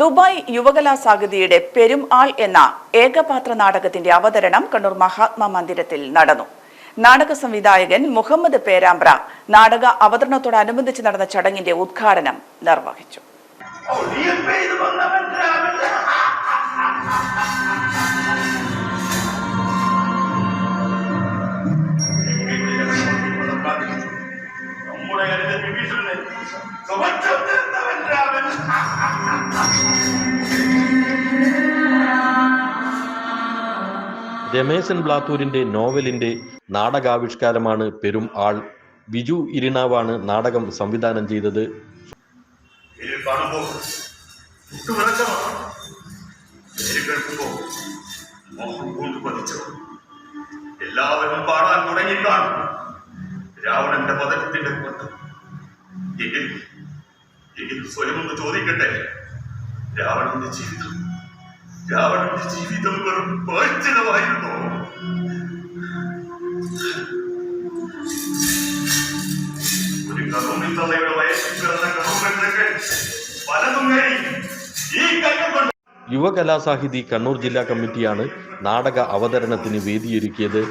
Dubai യുവകലാസാഗതിയുടെ പെരും ആൾ എന്ന ഏകപാത്ര നാടകത്തിന്റെ അവതരണം കണ്ണൂർ മഹാത്മാ മന്ദിരത്തിൽ നടന്നു. നാടക സംവിധായകൻ മുഹമ്മദ് പേരാമ്പ്ര നാടക അവതരണത്തോടനുബന്ധിച്ച് നടന്ന ചടങ്ങിന്റെ ഉദ്ഘാടനം നിർവഹിച്ചു. നമ്മുടെ രമേശൻ ബ്ലാത്തൂരിന്റെ നോവലിന്റെ നാടകാവിഷ്കാരമാണ് പെരും ആൾ. വിജു ഇരിണാവാണ് നാടകം സംവിധാനം ചെയ്തത്. കൊണ്ട് എല്ലാവരും പാടാൻ തുടങ്ങി രാവണന്റെ പതനത്തിന്റെ കൊട്ട്. എങ്കിൽ എങ്കിൽ സ്വയം ഒന്ന് ചോദിക്കട്ടെ? രാവണന്റെ ജീവിതം രാവണന്റെ ജീവിതം വെറും പേഴ്ചിതമായിരുന്നോ ഒരു കറുമിത്തളയുടെ വയസ്സിൽ പിറന്ന കറുമ്പെണ്ണുകൾ പലതും നേടി. ഈ കൈകൾ കൊണ്ട് യുവകലാസാഹിതി കണ്ണൂർ ജില്ലാ കമ്മിറ്റിയാണ് നാടക അവതരണത്തിന് വേദിയൊരുക്കിയത്.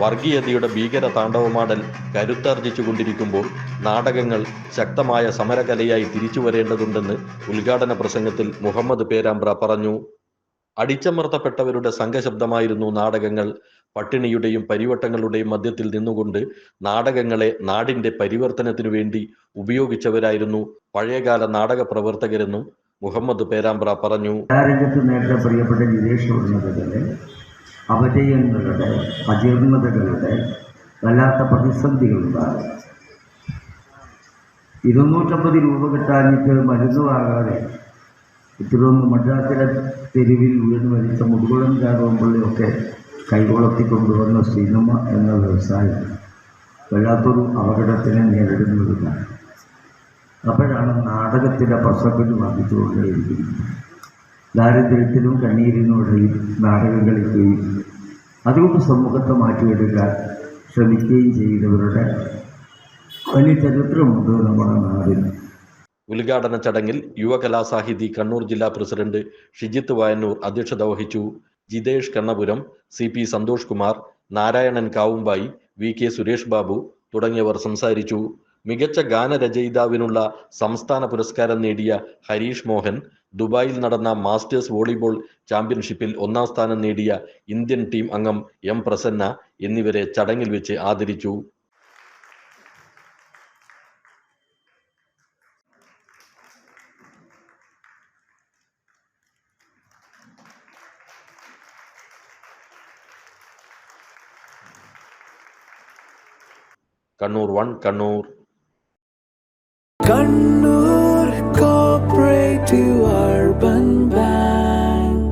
വർഗീയതയുടെ ഭീകര താണ്ഡവമാടൽ കരുത്താർജിച്ചുകൊണ്ടിരിക്കുമ്പോൾ നാടകങ്ങൾ ശക്തമായ സമരകലയായി തിരിച്ചു വരേണ്ടതുണ്ടെന്ന് ഉദ്ഘാടന പ്രസംഗത്തിൽ മുഹമ്മദ് പേരാമ്പ്ര പറഞ്ഞു. അടിച്ചമർത്തപ്പെട്ടവരുടെ സംഘശബ്ദമായിരുന്നു നാടകങ്ങൾ. പട്ടിണിയുടെയും പരിവട്ടങ്ങളുടെയും മധ്യത്തിൽ നിന്നുകൊണ്ട് നാടകങ്ങളെ നാടിന്റെ പരിവർത്തനത്തിനു വേണ്ടി ഉപയോഗിച്ചവരായിരുന്നു പഴയകാല നാടക പ്രവർത്തകരെന്നും മുഹമ്മദ് പേരാമ്പ്ര പറഞ്ഞു. കലാരംഗത്ത് നേരത്തെ പ്രിയപ്പെട്ട ജിതേഷ് പറഞ്ഞതുപോലെ അപജയങ്ങളുടെ അജീർണതകളുടെ വല്ലാത്ത പ്രതിസന്ധികളുണ്ടാകും ഇരുന്നൂറ്റമ്പത് രൂപ കിട്ടാനിട്ട് മരുന്ന് വാങ്ങാതെ ഇത്രയൊന്ന് മദ്രാസിലെ തെരുവിൽ വീണ് മരിച്ച മുതുകുളം കൈകൊളത്തി കൊണ്ടുവന്ന സിനിമ എന്ന വ്യവസായം വല്ലാത്തൊരു അപകടത്തിനെ നേരിടുന്നതിനാണ് അപ്പോഴാണ് നാടകത്തിന്റെ പസപ്പിന് വർദ്ധിച്ചുകൊണ്ടേയിരിക്കുന്നത്. ദാരിദ്ര്യത്തിനും കണ്ണീരിനും ഇടയിൽ നാടകം കളിക്കുകയും അതുകൊണ്ട് സമൂഹത്തെ മാറ്റിയെടുക്കാൻ ശ്രമിക്കുകയും ചെയ്തവരുടെ വലിയ ചരിത്രമുണ്ട് നമ്മുടെ നാടിന്. ഉദ്ഘാടന ചടങ്ങിൽ യുവകലാസാഹിതി കണ്ണൂർ ജില്ലാ പ്രസിഡന്റ് ഷിജിത്ത് വയന്നൂർ അധ്യക്ഷത വഹിച്ചു. Jithesh Kannapuram C P Santhosh Kumar Narayanan Kavumbayi V K Suresh Babu തുടങ്ങിയവർ സംസാരിച്ചു. മികച്ച ഗാനരചയിതാവിനുള്ള സംസ്ഥാന പുരസ്കാരം നേടിയ ഹരീഷ് മോഹൻ ദുബായിൽ നടന്ന മാസ്റ്റേഴ്സ് വോളിബോൾ ചാമ്പ്യൻഷിപ്പിൽ ഒന്നാം സ്ഥാനം നേടിയ ഇന്ത്യൻ ടീം അംഗം എം പ്രസന്ന എന്നിവരെ ചടങ്ങിൽ വെച്ച് ആദരിച്ചു. கண்ணூர் ஒன் கண்ணூர். கண்ணூர் கோஆபரேட்டிவ்